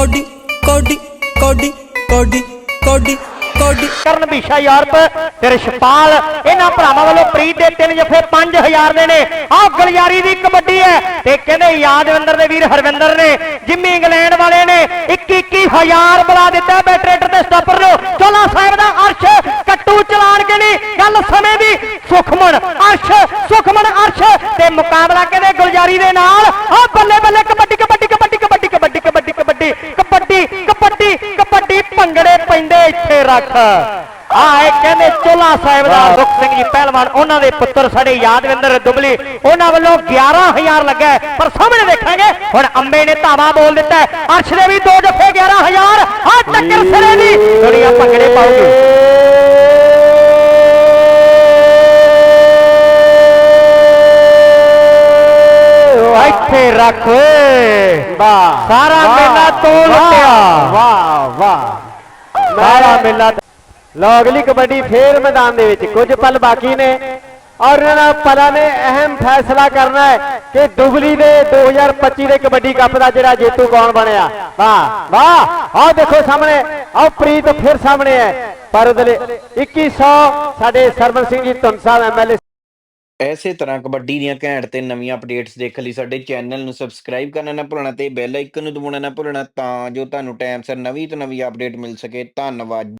Cody ਕੋਡੀ ਕੋਡੀ ਕੋਡੀ ਕੋਡੀ ਕੋਡੀ। ਕਰਨ ਵਿਸ਼ਾ ਯੂਰਪ ਤੇ ਰਿਸ਼ਪਾਲ ਇਹਨਾਂ ਭਰਾਵਾਂ ਵੱਲੋਂ ਪ੍ਰੀਤ ਦੇ ਤਿੰਨ ਜਫੇ 5000 ਦੇ ਨੇ। ਆਹ ਗਲਿਆਰੀ ਦੀ ਕਬੱਡੀ ਹੈ ਤੇ ਕਹਿੰਦੇ ਯਾਦਵਿੰਦਰ ਦੇ ਵੀਰ ਹਰਵਿੰਦਰ ਨੇ, ਜਿੰਮੀ ਇੰਗਲੈਂਡ ਵਾਲੇ ਨੇ 21 21000 ਬੁਲਾ ਦਿੱਤਾ ਬੈਟਰੇਟਰ ਤੇ ਸਟਾਪਰ ਨੂੰ। ਚੋਲਾ ਸਾਹਿਬ ਦਾ ਅਰਸ਼ ਕੱਟੂ ਚਲਾਣ ਕੇ ਨਹੀਂ, ਗੱਲ ਸਮੇਂ ਦੀ ਸੁਖਮਨ ਅਰਸ਼ ਸੁਖਮਨ ਅਰਸ਼ ਤੇ ਮੁਕਾਬਲਾ ਕਹਿੰਦੇ ਗੁਲਜਾਰੀ ਦੇ ਨਾਲ ਪੈਂਦੇ ਇੱਥੇ ਰੱਖ। ਆ ਇਹ ਕਹਿੰਦੇ ਚੋਲਾ ਸਾਹਿਬ ਦਾ ਰੁਖ ਸਿੰਘ ਜੀ ਪਹਿਲਵਾਨ ਉਹਨਾਂ ਦੇ ਪੁੱਤਰ ਸਾਡੇ ਯਾਦਵਿੰਦਰ ਦੁਬਲੀ ਉਹਨਾਂ ਵੱਲੋਂ 11000 ਲੱਗਾ। ਪਰ ਸਾਹਮਣੇ ਦੇਖਾਂਗੇ ਹੁਣ ਅੰਬੇ ਨੇ ਧਾਵਾ ਬੋਲ ਦਿੱਤਾ। ਅਰਸ਼ ਦੇ ਵੀ ਦੋ ਜੱਫੇ 11000 ਆ ਟੱਕਰ ਸਿਰੇ ਦੀ। ਦੁਨੀਆ ਭੰਗੜੇ ਪਾਉਗੀ ਇੱਥੇ ਰੱਖ। ਓਏ ਵਾਹ। ਸਾਰਾ ਮੇਲਾ ਵਾਹ, ਲੁੱਟਿਆ। ਵਾਹ ਵਾਹ। ਸਾਰਾ ਮੇਲਾ ਲੋ ਅਗਲੀ ਕਬੱਡੀ ਫੇਰ ਮੈਦਾਨ ਦੇ ਵਿੱਚ ਕੁਝ ਪਲ ਬਾਕੀ ਨੇ ਔਰ ਇਹਨਾਂ ਪਲਾਂ ਨੇ ਅਹਿਮ ਫੈਸਲਾ ਕਰਨਾ ਹੈ ਕਿ ਦੁਬਲੀ ਦੇ 2025 ਦੇ ਕਬੱਡੀ ਕੱਪ ਦਾ ਜਿਹੜਾ ਜੇਤੂ ਕੌਣ ਬਣਿਆ? ਵਾਹ ਵਾਹ, ਆਹ ਦੇਖੋ ਸਾਹਮਣੇ, ਆਹ ਪ੍ਰੀਤ ਫਿਰ ਸਾਹਮਣੇ ਹੈ। ਪਰ ਉਹਦੇ 2100 ਸਾਡੇ ਸਰਵਨ ਸਿੰਘ ਜੀ, ਧੁੰਨ ਸਾਹਿਬ ਐਮਐਲਏ ਇਸੇ ਤਰ੍ਹਾਂ ਕਬੱਡੀ ਦੀਆਂ ਘੈਂਟ ਤੇ ਨਵੀਆਂ ਅਪਡੇਟਸ ਦੇਖਣ ਲਈ ਸਾਡੇ ਚੈਨਲ ਨੂੰ ਸਬਸਕ੍ਰਾਈਬ ਕਰਨਾ ਨਾ ਭੁੱਲਣਾ ਤੇ ਬੈਲ ਆਈਕਨ ਨੂੰ ਦਬਾਉਣਾ ਨਾ ਭੁੱਲਣਾ ਤਾਂ ਜੋ ਤੁਹਾਨੂੰ ਟਾਈਮ ਸਿਰ ਨਵੀਂ ਤੋਂ ਨਵੀਂ ਅਪਡੇਟ ਮਿਲ ਸਕੇ। ਧੰਨਵਾਦ।